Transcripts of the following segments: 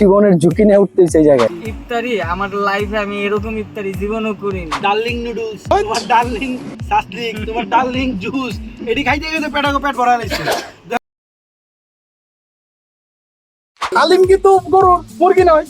জীবনের ঝুঁকি নিয়ে উঠতে সেই জায়গায়। ইফতারি আমার লাইফে আমি এরকম ইফতারি জীবনও করিনি। ডার্লিং নুডলস তোমার ডার্লিং সাসলিক তোমার ডার্লিং জুস এটি খাইতে গেলে পেটাকে পেট ভরা লাগছে। ডার্লিং কিন্তু গরুর মুরগি নয়।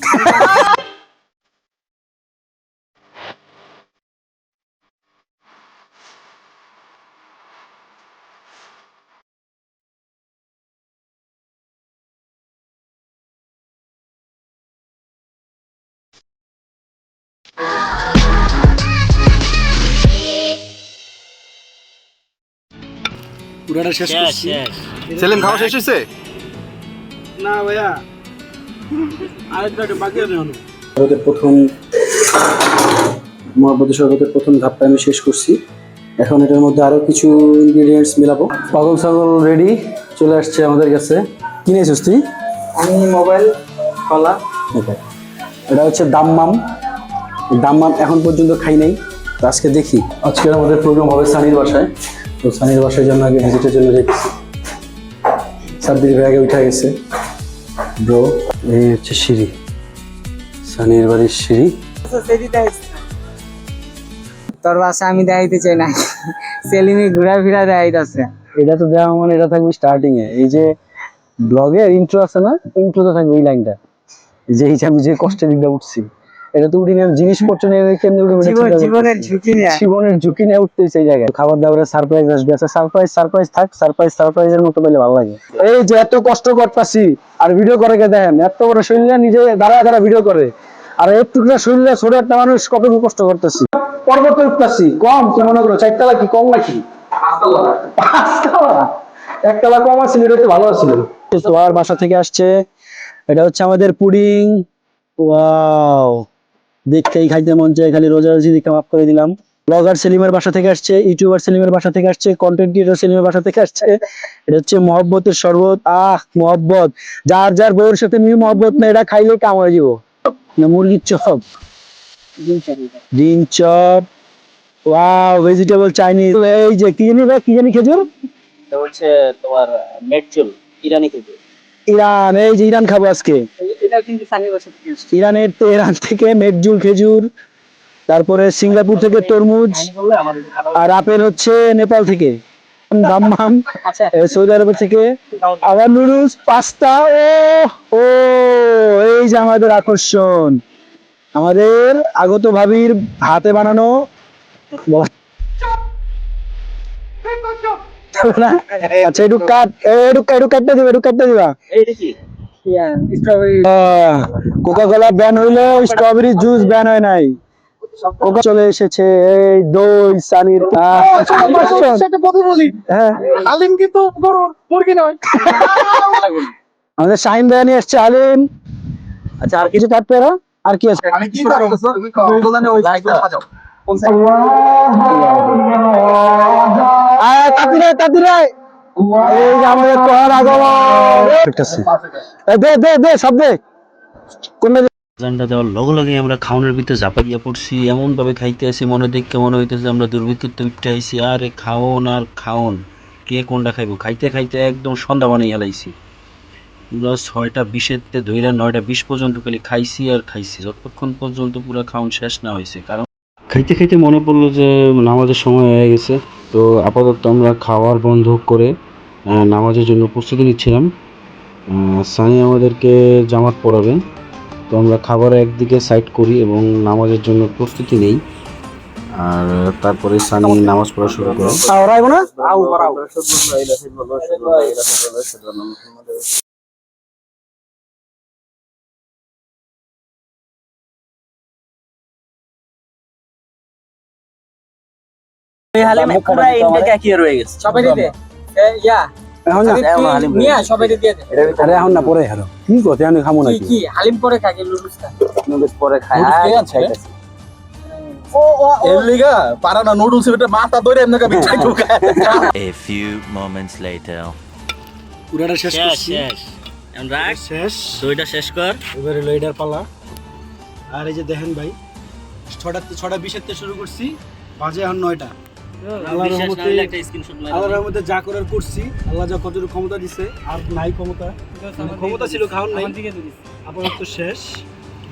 পুরাটা শেষ করছি। সেলিম খাওয়া শেষ হয়েছে? না ভাইয়া। আরেকটা বাকি আছে শরবতের প্রথম মহাব্বতের শরবতের প্রথম ধাপটা আমি শেষ করছি। এখন এটার মধ্যে আরও কিছু ইনগ্রিডিয়েন্টস মিলাবো। পাগল ছাগল রেডি চলে আসছে আমাদের কাছে। কিনেছিস তুই? আমি মোবাইল কলা। এটা হচ্ছে দাম্মাম। দাম্মাম এখন পর্যন্ত খাই নাই তো আজকে দেখি। আজকের আমাদের প্রোগ্রাম হবে সানির বাসায়। তো সানির বাসার জন্য আগে ভিজিটের জন্য দেখছি সাব্বির ভাই আগে উঠে গেছে। ব্রো এই হচ্ছে সিঁড়ি। সানির বাড়ির সিঁড়ি। তোর বাসা আমি দেখাইতে চাই না। সেলিমি ঘুরা ফিরা দেখাইতেছে। এটা তো দেওয়া মানে এটা থাকবে স্টার্টিং এ। এই যে ব্লগের ইন্ট্রো আছে না ইন্ট্রোতে থাকবে ওই লাইনটা যে এই যে আমি যে কষ্টের দিকটা উঠছি। এটা তো জিনিসপত্র নিয়ে কেমনি উঠে জীবনের ঝুঁকি নিয়ে। জীবনের ঝুঁকি নিয়ে উঠতে সেই জায়গায়। খাবার দাবারের সারপ্রাইজ আসবে। আচ্ছা সারপ্রাইজ সারপ্রাইজ থাক সারপ্রাইজ সারপ্রাইজের মতো পেলে ভালো লাগে। এই যে এত কষ্ট করতেছি আর ভিডিও করে কে দেখেন? এত বড় শরীরে নিজে দাঁড়ায় দাঁড়া ভিডিও করে। আর একটুকরা শরীরে ছোট একটা মানুষ কতটুকু কষ্ট করতেছি? পর্বতে উঠতেছি। কম কি মনে করো? চারতলা কি কম নাকি? একতলা কম আছে এটা তো ভালো ছিল তোমার বাসা থেকে আসছে এটা হচ্ছে আমাদের পুডিং। ওয়াও। দেখতেই খাইতে মন চায় খালি রোজা রোজি দিকে মাফ করে দিলাম। ব্লগার সেলিমের বাসা থেকে আসছে ইউটিউবার সেলিমের বাসা থেকে আসছে কন্টেন্ট ক্রিয়েটর সেলিমের বাসা থেকে আসছে। এটা হচ্ছে মহব্বতের শরবত। আহ মহব্বত। যার যার বউয়ের সাথে নিয়ে মহব্বত না এটা খাইলে কাম হয়ে যাব না মুরগির চপ। ডিম চপ। ওয়াও ভেজিটেবল চাইনিজ এই যে কি জানি ভাই, কি জানি খেজুর? হচ্ছে তোমার মেটচুল ইরানি খেজুর। ইরান এই যে ইরান খাব আজকে। এটা। ইরানের তেহরান থেকে মেটজুল খেজুর তারপরে সিঙ্গাপুর থেকে তরমুজ আর আপেল হচ্ছে নেপাল থেকে। দাম্মাম আচ্ছা। সৌদি আরব থেকে। আবার নুডলস পাস্তা ও ও এই যে আমাদের আকর্ষণ। আমাদের আগত ভাবির হাতে বানানো আচ্ছা একটু কাট একটু কাটতে দিবা একটু কাটতে দিবা। এইটা কি স্ট্রবেরি কোকা কোলা ব্যান হইলেও স্ট্রবেরি জুস ব্যান হয় নাই। কোকা চলে এসেছে এই দই সানির হ্যাঁ। ডার্লিং কিন্তু মুরগি নয়। আমাদের শাহিন ভাই নিয়ে এসছে আলিম। আচ্ছা আর কিছু না আর কি আছে? আমি কি আমরা পড়ছি খাইতে মনে হইতেছে আমরা আরে খাওন আর খাওন, কে কোনটা খাইতে খাইতে একদম ছয়টা নয়টা পর্যন্ত খালি খাইছি আর খাইছি। যতক্ষণ পর্যন্ত পুরো খাওন শেষ না হয়েছে কারণ খাইতে খাইতে মনে পড়ল যে নামাজের সময় হয়ে গেছে। তো আপাতত আমরা খাওয়ার বন্ধ করে নামাজের জন্য প্রস্তুতি নিচ্ছিলাম। আহ, সানি আমাদেরকে জামাত পরাবেন তো আমরা খাবার একদিকে সাইড করি এবং নামাজের জন্য প্রস্তুতি নেই। আর তারপরে সানি নামাজ পড়া শুরু করে। আইবো পুরো ইন্ডিয়া কি রয়ে গেছে। সবাই দিতে ইয়া এখন না এখন হালিম নিয়ে সবাই দিয়ে দে। আরে এখন না পরে হারো কি কথা আমি খামো কি কি? হালিম পরে খাকে লুডুসটা নুডলস পরে খায়। ও ও ও। এর লিগা পারা না নুডলস এটা মাথা ধরে এমনি কা বিছাই ঢুকায়। A few moments later. পুরাটা শেষ শেষ করছি। শেষ। শেষ। দইটা শেষ কর। এবারে লইডার পালা। আর এই যে দেখেন ভাই ছটা ছটা বিশের শুরু করছি। বাজে এখন নয়টা। আল্লাহর রহমতে হলে একটা স্ক্রিনশট মারা আল্লাহর রহমতে যা করার করছি আল্লাহ যা কতটুকু ক্ষমতা দিছে আর নাই ক্ষমতা। ক্ষমতা ছিল খাওয়ার নাই। তো আপাতত শেষ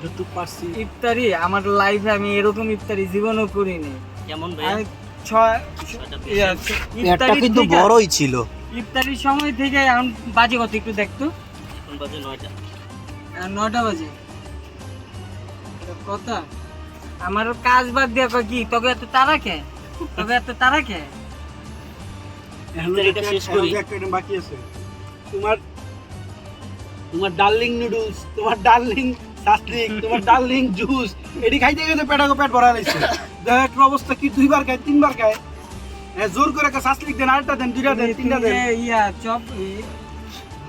যতটুকু পারছি। ইফতারি আমার লাইফে আমি এরকম ইফতারি জীবনও করিনি। কেমন ভাই ছয় ছয়টা পেটটা ইফতারির কিন্তু বড়ই ছিল। ইফতারির সময় থেকে এখন বাজে কত একটু দেখতো? এখন বাজে নয়টা। বাজে। কথা। আমার কাজ বাদ দিয়ে কি? তোকে এত তারা কে? তোকে এত তারা কে? শেষ করি। বাকি আছে। তোমার তোমার ডার্লিং নুডলস তোমার ডার্লিং সাসলিক তোমার ডার্লিং জুস এটি খাইতে গেলে পেটাকে পেট ভরা একটা অবস্থা কি দুইবার খায় তিনবার খায়। হ্যাঁ জোর করে একটা সাসলিক দেন আরেকটা দেন দুইটা দেন তিনটা তুমি দেন। যে ইয়া চপ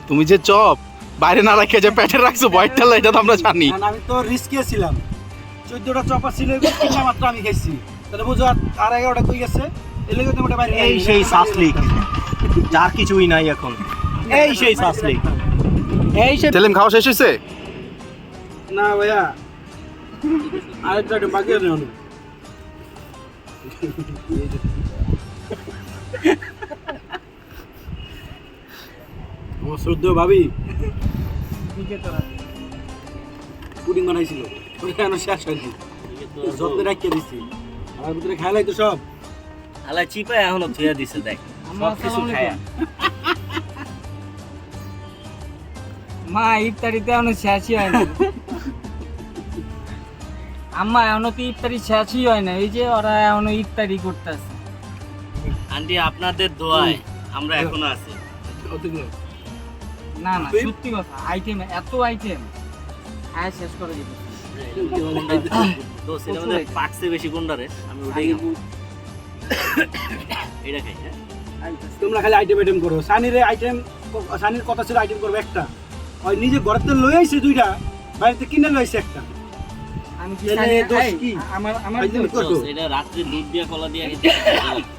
তুমি যে চপ বাইরে না রাখে যে পেটে রাখছো হোয়াইট এটা তো আমরা জানি। আমি তো রিস্কে ছিলাম। চোদ্দটা চপা ছিল তিনটা মাত্র আমি খাইছি। তাহলে বুঝো আর- এগারোটা কই গেছে? এলে তো মোটা বাইরে এই সেই সাসলিক যার কিছুই নাই এখন। এই সেই সাসলিক এই সেই সেলিম খাওয়া শেষ হয়েছে না ভাইয়া। আরেকটা বাকি আছে অনেক। আমার শ্রদ্ধেয় ভাবি। পুডিং বানাইছিল। শেষ যত্নে রাখিয়ে দিচ্ছি আমার ভিতরে খেয়ালাই তো সব? আলা চিপায় এখনও দিছে দেখ। আম্মা, সব কিছু খায়া। মা ইফতারিতে এখনও শেষই হয় না আম্মা এখনও তো ইফতারি শেষই হয় না এই যে ওরা এখনও ইফতারি করতেছে। আন্টি আপনাদের দোয়ায় আমরা এখনও আছি। না না সত্যি কথা আইটেম এত আইটেম হ্যাঁ শেষ করে দিবি। তো সেটা মধ্যে পাকছে বেশি কোনটারে আমি ওটাই খাব এটা খাই হ্যাঁ তোমরা খালি আইটেম আইটেম করো। সানির আইটেম সানির কথা ছিল আইটেম করব একটা। ওই নিজে ঘরেতে লই আইছে দুইটা বাড়িতে কিনে লইছে একটা। আমি কি আমার আমার? এটা রাত্রে দুধ দিয়ে কলা দিয়ে খেতে